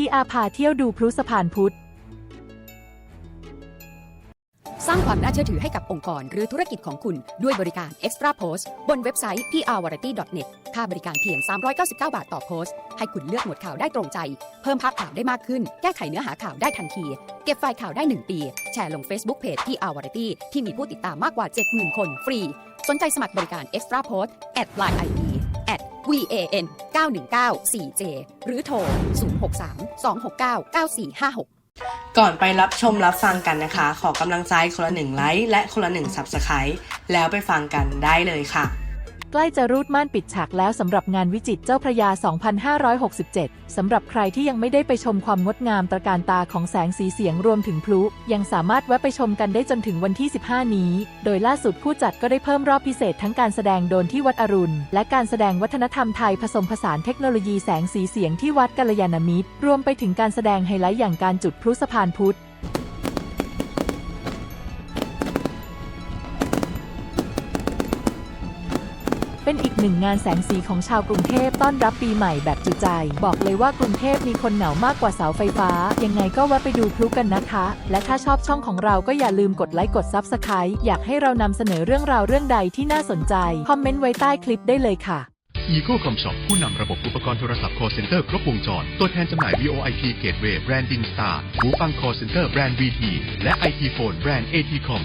ที่อาพาเที่ยวดูพลุสะพานพุทธ สร้างความน่าเชื่อถือให้กับองค์กรหรือธุรกิจของคุณด้วยบริการ Extra Post บนเว็บไซต์ prvariety.net ค่าบริการเพียง 399 บาทต่อโพสต์ ให้คุณเลือกหมวดข่าวได้ตรงใจ เพิ่มภาพข่าวได้มากขึ้น แก้ไขเนื้อหาข่าวได้ทันที เก็บไฟล์ข่าวได้ 1 ปี แชร์ลง Facebook Page PR Variety ที่มีผู้ติดตามมากกว่า 70,000 คนฟรี สนใจสมัครบริการ Extra Post at line ID van 919 4j หรือโทร 063 269 9456ก่อนไปรับชมรับฟังกันนะคะ ขอกำลังใจคนละหนึ่งไลค์และคนละหนึ่งสับสไครต์แล้วไปฟังกันได้เลยค่ะ ใกล้จะรูดม่านปิดฉากแล้วสำหรับงานวิจิตรเจ้าพระยา 2567 สำหรับใครที่ยังไม่ได้ไปชมความงดงามตระการตาของแสงสีเสียงรวมถึงพลุ ยังสามารถแวะไปชมกันได้จนถึงวันที่ 15 นี้ โดยล่าสุดผู้จัดก็ได้เพิ่มรอบพิเศษทั้งการแสดงโดนที่วัดอรุณ และการแสดงวัฒนธรรมไทยผสมผสานเทคโนโลยีแสงสีเสียงที่วัดกัลยาณมิตร รวมไปถึงการแสดงไฮไลท์อย่างการจุดพลุสะพานพุทธ เป็นอีกหนึ่งงานแสงสีของชาวกรุงเทพต้อนรับปีใหม่แบบจุใจ บอกเลยว่ากรุงเทพมีคนเหงามากกว่าเสาไฟฟ้า ยังไงก็แวะไปดูพลุกันนะคะ และถ้าชอบช่องของเราก็อย่าลืมกดไลค์กด Subscribe อยากให้เรานำเสนอเรื่องราวเรื่องใดที่น่าสนใจ คอมเมนต์ไว้ใต้คลิปได้เลยค่ะ Eco Com Shop ผู้นำระบบอุปกรณ์โทรศัพท์ call center ครบวงจร ตัวแทนจำหน่าย VoIP Gateway แบรนด์ Dinstar หูฟัง call center แบรนด์ VT และ IT Phone แบรนด์ ATCom